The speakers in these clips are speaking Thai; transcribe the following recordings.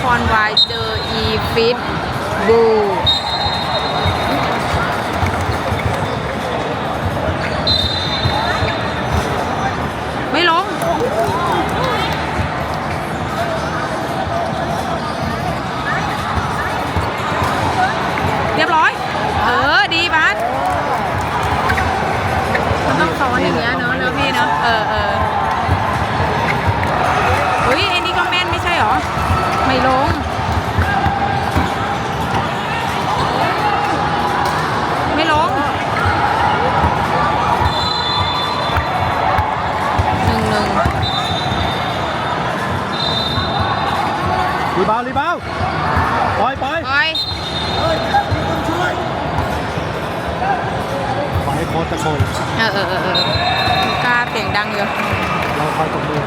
ครวายเจออีฟิตบู ตะโกนเออเออเออเออกล้าเสียงดังอยู่เราคอยตบมือ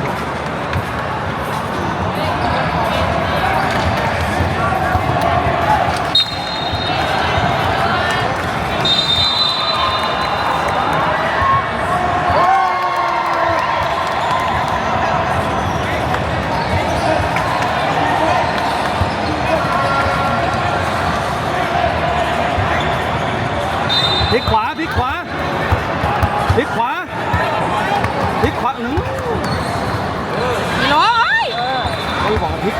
พลิกขวาพลิกขวา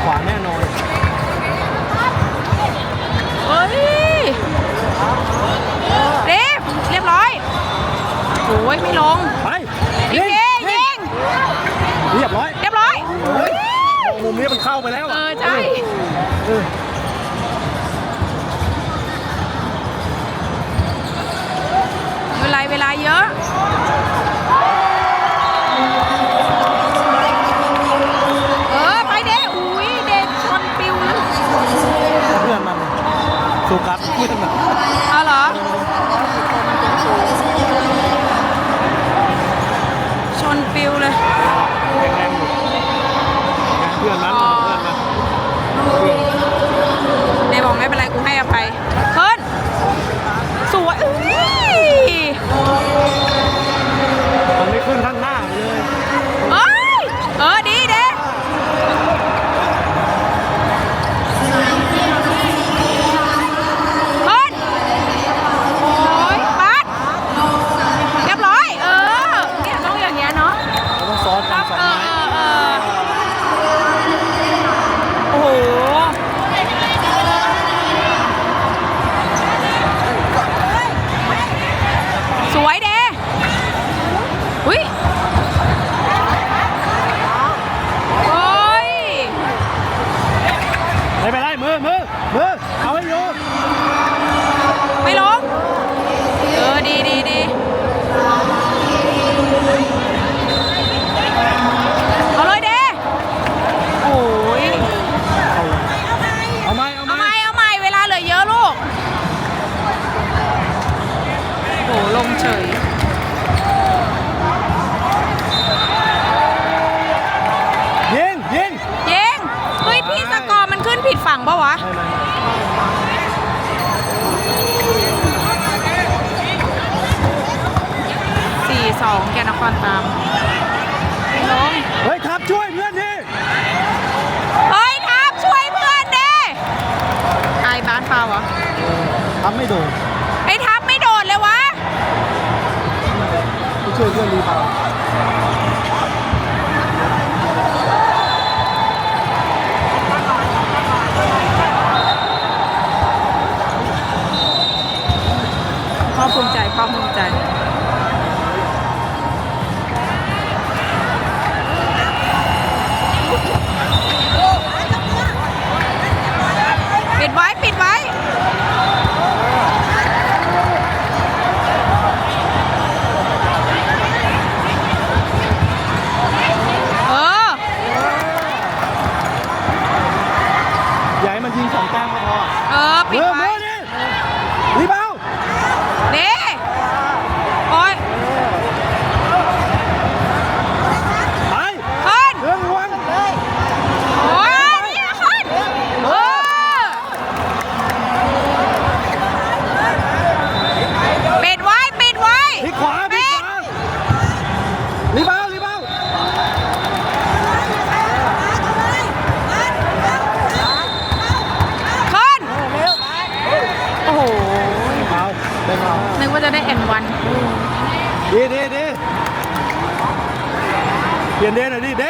ขวาแน่นอน เฮ้ยเรียบเรียบร้อยโอ้ยไม่ลงไปยิงยิงเรียบร้อย เรียบร้อย มุมนี้มันเข้าไปแล้วเออใช่ สุกัดพูดถึงแบบเอาเหรอ ชนปิวเลย เฉยยิงยิงเย้งเฮ้ยพี่สกอร์มันขึ้นผิดฝั่งปะวะ สี่สองแกนครตามลงเฮ้ยทับช่วยเพื่อนดิเฮ้ยทับช่วยเพื่อนดิไอ้บ้านเปล่าวะ ทับไม่โดน 对，就是你跑。 ของแต้มก็พอ เออ ปิดไว้ วันดีดีดีเปลี่ยนเดหน่อยดิเด